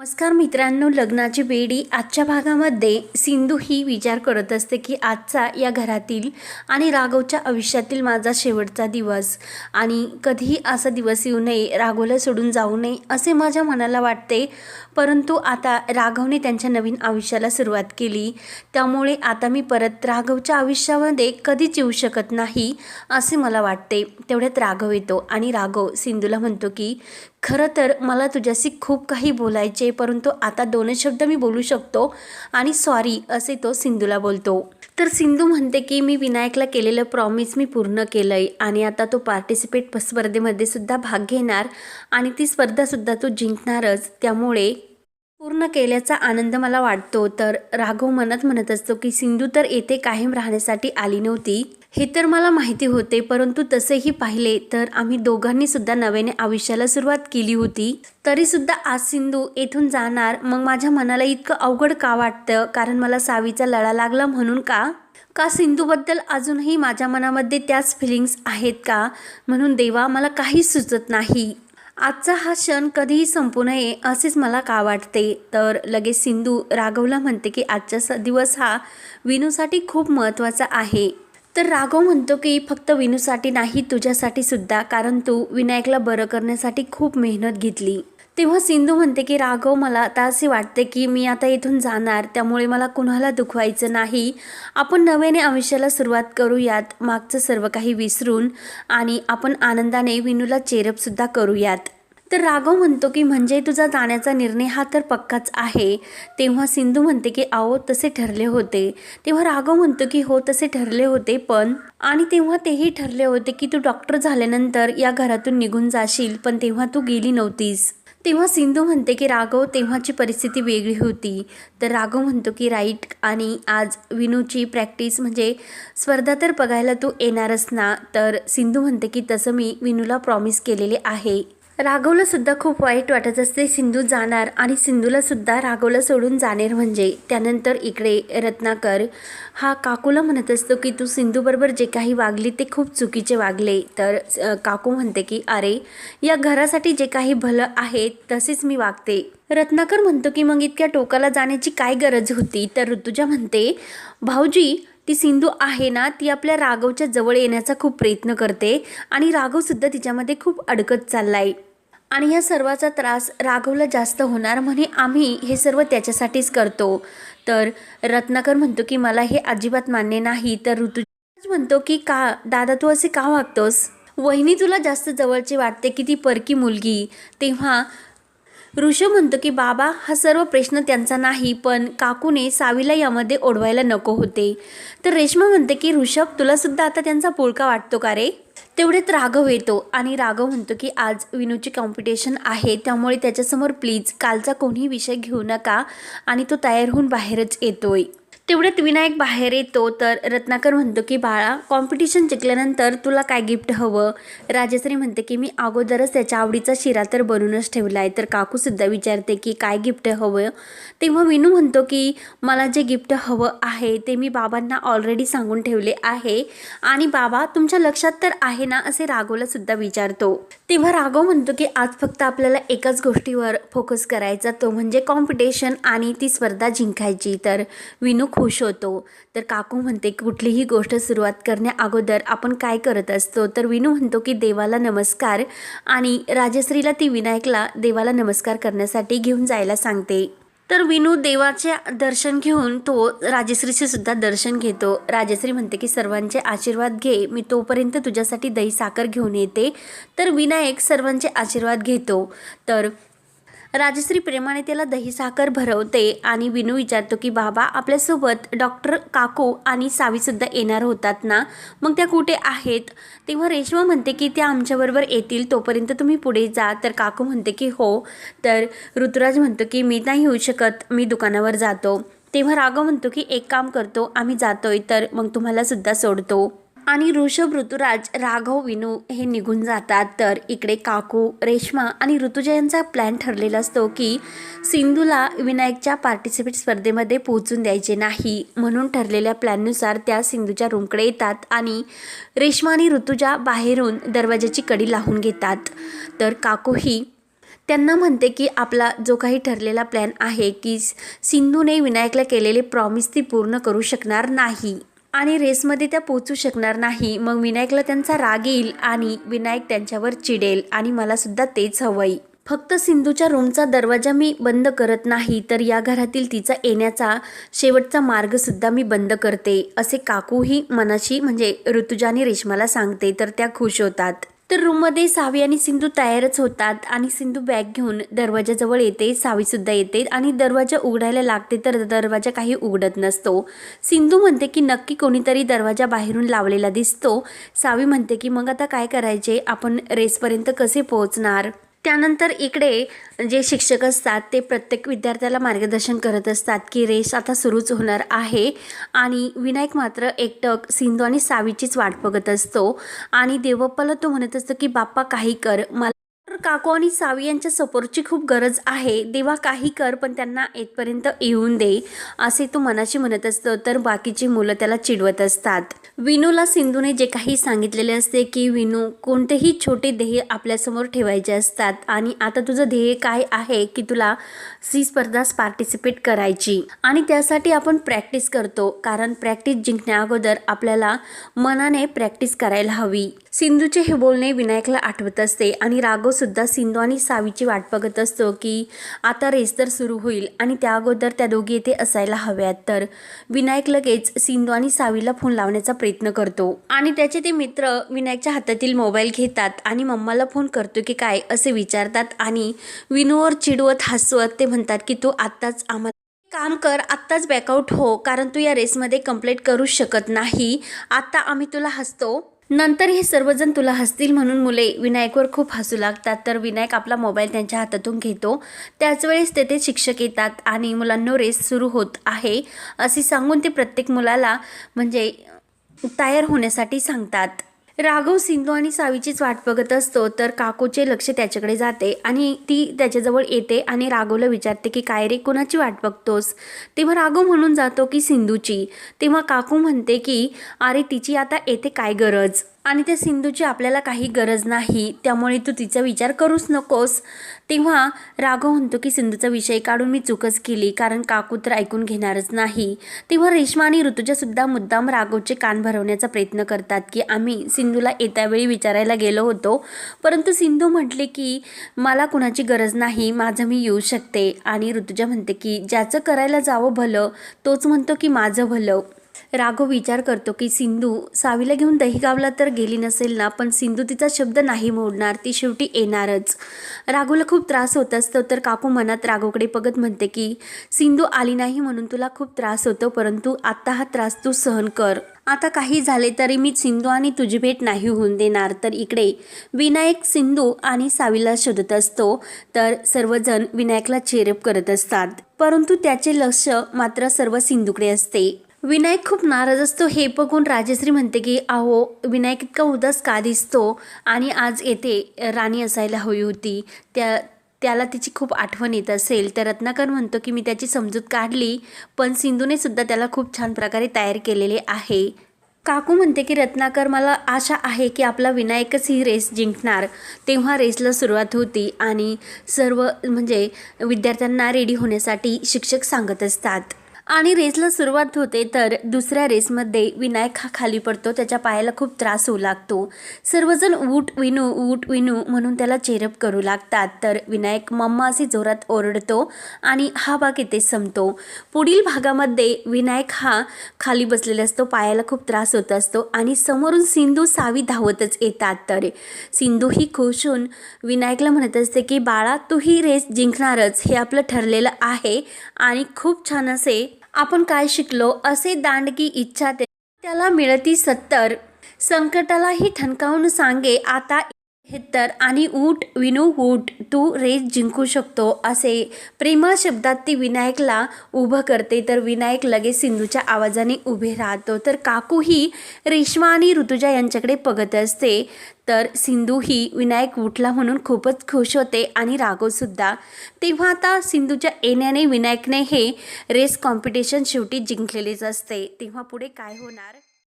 नमस्कार मित्रांनो लग्नाची बेडी आजच्या भागामध्ये सिंधू ही विचार करत असते की आजचा या घरातील आणि राघवच्या आयुष्यातील माझा शेवटचा दिवस आणि कधीही असा दिवस येऊ नये राघवला सोडून जाऊ नये असे माझ्या मनाला वाटते. परंतु आता राघवने त्यांच्या नवीन आयुष्याला सुरुवात केली. त्यामुळे आता मी परत राघवच्या आयुष्यामध्ये कधीच येऊ शकत नाही असे मला वाटते. तेवढ्यात राघव येतो आणि राघव सिंधूला म्हणतो की खरं तर मला तुझ्याशी खूप काही बोलायचे परंतु आता दोनच शब्द मी बोलू शकतो आणि सॉरी असे तो सिंधूला बोलतो. तर सिंधू म्हणते की मी विनायकला केलेलं प्रॉमिस मी पूर्ण केलं आहे आणि आता तो पार्टिसिपेट स्पर्धेमध्ये सुद्धा भाग घेणार आणि ती स्पर्धासुद्धा तो जिंकणारच. त्यामुळे पूर्ण केल्याचा आनंद मला वाटतो. तर राघव मनात म्हणत असतो की सिंधू तर येथे कायम राहण्यासाठी आली नव्हती. हे तर मला माहिती होते परंतु तसेही पाहिले तर आम्ही दोघांनी सुद्धा नव्याने आयुष्याला सुरुवात केली होती. तरी सुद्धा आज सिंधू येथून जाणार मग माझ्या मनाला इतकं अवघड का वाटतं? कारण मला सावीचा लढा लागला म्हणून का? का सिंधूबद्दल अजूनही माझ्या मनामध्ये त्याच फिलिंग्स आहेत का? म्हणून देवा मला काहीच सुचत नाही. आजचा हा क्षण कधीही संपू नये असेच मला का वाटते? तर लगेच सिंधू राघवला म्हणते की आजचा स- दिवस हा विनूसाठी खूप महत्त्वाचा आहे. तर राघव म्हणतो की फक्त विनूसाठी नाही तुझ्यासाठी सुद्धा कारण तू विनायकला बरं करण्यासाठी खूप मेहनत घेतली. तेव्हा सिंधू म्हणते की राघव मला आता असे वाटते की मी आता इथून जाणार त्यामुळे मला कुणाला दुखवायचं नाही. आपण नव्याने आयुष्याला सुरुवात करूयात मागचं सर्व काही विसरून आणि आपण आनंदाने विनूला चेरपसुद्धा करूयात. तर राघव म्हणतो की म्हणजे तुझा जाण्याचा निर्णय हा तर पक्काच आहे. तेव्हा सिंधू म्हणते की आओ तसे ठरले होते. तेव्हा राघव म्हणतो की हो तसे ठरले होते पण आणि तेव्हा तेही ठरले होते की तू डॉक्टर झाल्यानंतर या घरातून निघून जाशील पण तेव्हा तू गेली नव्हतीस. तेव्हा सिंधू म्हणते की राघव तेव्हाची परिस्थिती वेगळी होती. तर राघव म्हणतो की राईट आणि आज विनूची प्रॅक्टिस म्हणजे स्पर्धा तर बघायला तू येणारच ना. तर सिंधू म्हणते की तसं मी विनूला प्रॉमिस केलेले आहे. राघवला सुद्धा खूप वाईट वाटत असते. सिंधू जाणार आणि सिंधूला सुद्धा राघवला सोडून जाणार म्हणजे. त्यानंतर इकडे रत्नाकर हा काकूला म्हणत असतो की तू सिंधूबरोबर जे काही वागली ते खूप चुकीचे वागले. तर काकू म्हणते की अरे या घरासाठी जे काही भलं आहे तसेच मी वागते. रत्नाकर म्हणतो की मग इतक्या टोकाला जाण्याची काय गरज होती? तर ऋतुजा म्हणते भाऊजी ती सिंधू आहे ना ती आपल्या राघवच्या जवळ येण्याचा खूप प्रयत्न करते आणि राघवसुद्धा तिच्यामध्ये खूप अडकत चाललाय. आणि ह्या सर्वाचा त्रास राघवला जास्त होणार म्हणे आम्ही हे सर्व त्याच्यासाठीच करतो. तर रत्नाकर म्हणतो की मला हे अजिबात मान्य नाही. तर ऋतुज म्हणतो की का दादा तू असे का वागतोस? वहिनी तुला जास्त जवळची वाटते की ती परकी मुलगी. तेव्हा ऋषभ म्हणतो की बाबा हा सर्व प्रश्न त्यांचा नाही पण काकूने सावीला यामध्ये ओढवायला नको होते. तर रेश्मा म्हणते की ऋषभ तुलासुद्धा आता त्यांचा पुळका वाटतो का रे? तेवढेच राघव येतो आणि राघव म्हणतो की आज विनूची कॉम्पिटिशन आहे त्यामुळे त्याच्यासमोर प्लीज कालचा कोणीही विषय घेऊ नका. आणि तो तयार होऊन बाहेरच येतोय. तेवढ्यात विनायक बाहेर येतो तर रत्नाकर म्हणतो की बाळा कॉम्पिटिशन जिंकल्यानंतर तुला काय गिफ्ट हवं? राजश्री म्हणते की मी अगोदरच त्याच्या आवडीचा शिरा तर बनवूनच ठेवला आहे तर काकूसुद्धा विचारते की काय गिफ्ट हवं? तेव्हा विनू म्हणतो की मला जे गिफ्ट हवं आहे ते मी बाबांना ऑलरेडी सांगून ठेवले आहे आणि बाबा तुमच्या लक्षात तर आहे ना? असे राघवला सुद्धा विचारतो. तेव्हा राघव म्हणतो की आज फक्त आपल्याला एकाच गोष्टीवर फोकस करायचा तो म्हणजे कॉम्पिटिशन आणि ती स्पर्धा जिंकायची. तर विनू खुश होतो तर काकू म्हणते कुठलीही गोष्ट सुरुवात करण्या अगोदर आपण काय करत असतो? तर विनू म्हणतो की देवाला नमस्कार. आणि राजश्रीला ती विनायकला देवाला नमस्कार करण्यासाठी घेऊन जायला सांगते. तर विनू देवाचे दर्शन घेऊन तो राजश्रीचे सुद्धा दर्शन घेतो. राजश्री म्हणते की सर्वांचे आशीर्वाद घे. मी तोपर्यंत तुझ्यासाठी दही साखर घेऊन येते. तर विनायक सर्वांचे आशीर्वाद घेतो. तर राजश्री प्रेमाने त्याला दही साखर भरवते आणि विनू विचारतो की बाबा आपल्यासोबत डॉक्टर काकू आणि सावीसुद्धा येणार होतात ना? मग त्या कुठे आहेत? तेव्हा रेश्मा म्हणते की त्या आमच्याबरोबर येतील तोपर्यंत तुम्ही पुढे जा. तर काकू म्हणते की हो. तर ऋतुराज म्हणतो की मी नाही येऊ शकत मी दुकानावर जातो. तेव्हा राघव म्हणतो की एक काम करतो आम्ही जातोय तर मग तुम्हाला सुद्धा सोडतो. आणि ऋषभ ऋतुराज राघव विनू हे निघून जातात. तर इकडे काकू रेश्मा आणि ऋतुजा यांचा प्लॅन ठरलेला असतो की सिंधूला विनायकच्या पार्टिसिपेट स्पर्धेमध्ये पोहोचून द्यायचे नाही. म्हणून ठरलेल्या प्लॅननुसार त्या सिंधूच्या रूमकडे येतात आणि रेश्मा आणि ऋतुजा बाहेरून दरवाजाची कडी लावून घेतात. तर काकूही त्यांना म्हणते की आपला जो काही ठरलेला प्लॅन आहे की सिंधूने विनायकला केलेले प्रॉमिस ती पूर्ण करू शकणार नाही. आणि रेसमध्ये त्या पोचू शकणार नाही. मग विनायकला त्यांचा राग येईल आणि विनायक त्यांच्यावर चिडेल आणि मलासुद्धा तेच हवंय. फक्त सिंधूच्या रूमचा दरवाजा मी बंद करत नाही तर या घरातील तिचा येण्याचा शेवटचा मार्गसुद्धा मी बंद करते असे काकूही मनाशी म्हणजे ऋतुजाने रेश्माला सांगते तर त्या खुश होतात. तर रूममध्ये सावी आणि सिंधू तयारच होतात आणि सिंधू बॅग घेऊन दरवाजाजवळ येते सावीसुद्धा येते आणि दरवाजा उघडायला लागते तर दरवाजा काही उघडत नसतो. सिंधू म्हणते की नक्की कोणीतरी दरवाजा बाहेरून लावलेला दिसतो. सावी म्हणते की मग आता काय करायचे? आपण रेसपर्यंत कसे पोहोचणार? त्यानंतर इकडे जे शिक्षक असतात ते प्रत्येक विद्यार्थ्याला मार्गदर्शन करत असतात की रेस आता सुरूच होणार आहे. आणि विनायक मात्र एकटक सिंधू आणि सावीचीच वाट बघत असतो. आणि देवप्पाला तो म्हणत असतो की बाप्पा काही कर. मला काकू आणि सावी यांच्या सपोर्टची खूप गरज आहे. देवा काही कर पण त्यांना येथपर्यंत येऊन दे असे तो मनाशी म्हणत असतो. तर बाकीची मुलं त्याला चिडवत असतात. विनूला सिंधूने जे काही सांगितलेले असते की विनू कोणतेही छोटे ध्येय आपल्यासमोर ठेवायचे असतात आणि आता तुझं ध्येय काय आहे की तुला सी स्पर्धास पार्टिसिपेट करायची? आणि त्यासाठी आपण प्रॅक्टिस करतो कारण प्रॅक्टिस जिंकण्या अगोदर आपल्याला मनाने प्रॅक्टिस करायला हवी. सिंधूचे हे बोलणे विनायकला आठवत असते आणि राघव सुद्धा सिंधू आणि सावीची वाट बघत असतो की आता रेस तर सुरू होईल आणि त्या अगोदर त्या दोघी येथे असायला हव्यात. तर विनायक लगेच सिंधू आणि सावीला फोन लावण्याचा प्रयत्न करतो. आणि त्याचे ते मित्र विनायकच्या हातातील मोबाईल घेतात आणि मम्माला फोन करतो की काय असे विचारतात आणि विनूवर चिडवत हसवत ते म्हणतात की तू आत्ताच आम्हाला काम कर आत्ताच बॅकआउट हो कारण तू या रेसमध्ये कंप्लीट करू शकत नाही. आत्ता आम्ही तुला हसतो. नंतर हे सर्वजण तुला हसतील म्हणून मुले. विनायकवर खूप हसू लागतात. तर विनायक आपला मोबाईल त्यांच्या हातातून घेतो. त्याचवेळेस तेथे शिक्षक येतात आणि मुलांनो रेस सुरू होत आहे. असे सांगून ते प्रत्येक मुलाला म्हणजे तयार होण्यासाठी सांगतात. राघव सिंधू आणि सावीचीच वाट बघत असतो तर काकूचे लक्ष त्याच्याकडे जाते आणि ती त्याच्याजवळ येते आणि राघवला विचारते की काय रे कोणाची वाट बघतोस? तेव्हा राघव म्हणून जातो की सिंधूची. तेव्हा काकू म्हणते की अरे तिची आता येते काय गरज? आणि त्या सिंधूची आपल्याला काही गरज नाही त्यामुळे तू तिचा विचार करूच नकोस. तेव्हा राघव म्हणतो की सिंधूचा विषय काढून मी चूकच केली कारण काकू तर ऐकून घेणारच नाही. तेव्हा रेश्मा आणि ऋतुजासुद्धा मुद्दाम राघवचे कान भरवण्याचा प्रयत्न करतात की आम्ही सिंधूला येत्या वेळी विचारायला गेलो होतो परंतु सिंधू म्हटले की मला कुणाची गरज नाही माझं मी येऊ शकते. आणि ऋतुजा म्हणते की ज्याचं करायला जावं भलं तोच म्हणतो की माझं भलं. राघव विचार करतो की सिंधू सावीला घेऊन दहीगावला तर गेली नसेल ना पण सिंधू तिचा शब्द नाही मोडणार ती शेवटी येणारच. राघूला खूप त्रास होत असतो तर काकू मनात राघवकडे बघत म्हणते की सिंधू आली नाही म्हणून तुला खूप त्रास होतो परंतु आत्ता हा त्रास तू सहन कर. आता काही झाले तरी मी सिंधू आणि तुझी भेट नाही होऊन देणार तर इकडे. विनायक सिंधू आणि सावीला शोधत असतो तर सर्वजण विनायकला चेरप करत असतात. परंतु त्याचे लक्ष मात्र सर्व सिंधूकडे असते. विनायक खूप नाराज असतो. हे बघून राजश्री म्हणते की अहो विनायक इतका उदास का दिसतो? आणि आज येथे राणी असायला हवी होती. त्या त्याला तिची खूप आठवण येत असेल. तर रत्नाकर म्हणतो की मी त्याची समजूत काढली पण सिंधूने सुद्धा त्याला खूप छान प्रकारे तयार केलेले आहे. काकू म्हणते की रत्नाकर मला आशा आहे की आपला विनायकच ही रेस जिंकणार. तेव्हा रेसला सुरुवात होती आणि सर्व म्हणजे विद्यार्थ्यांना रेडी होण्यासाठी शिक्षक सांगत असतात. आणि रेसला सुरुवात होते तर दुसऱ्या रेसमध्ये विनायक हा खाली पडतो त्याच्या पायाला खूप त्रास होऊ लागतो. सर्वजण ऊट विनू ऊट विनू म्हणून त्याला चेरप करू लागतात. तर विनायक मम्मा असे जोरात ओरडतो आणि हा भाग इथे संपतो. पुढील भागामध्ये विनायक हा खाली बसलेला असतो पायाला खूप त्रास होत असतो आणि समोरून सिंधू सावी धावतच येतात. तर सिंधू ही खुश होऊन विनायकला म्हणत असते की बाळा तू ही रेस जिंकणारच. हे आपलं ठरलेलं आहे आणि खूप छान असे आपण काय शिकलो असे दांडगी इच्छा ते- त्याला मिळती सत्तर. संकटालाही ठणकावून सांगे आता हे तर आणि ऊट विनू ऊट तू रेस जिंकू शकतो असे प्रेमळ शब्दात ती विनायकला उभं करते. तर विनायक लगेच सिंधूच्या आवाजाने उभे राहतो. तर काकू ही रेश्मा आणि ऋतुजा यांच्याकडे बघत असते. तर सिंधू ही विनायक उठला म्हणून खूपच खुश होते आणि राघवसुद्धा तेव्हा आता सिंधूच्या येण्याने विनायकने हे रेस कॉम्पिटिशन शेवटी जिंकलेलेच असते. तेव्हा पुढे काय होणार?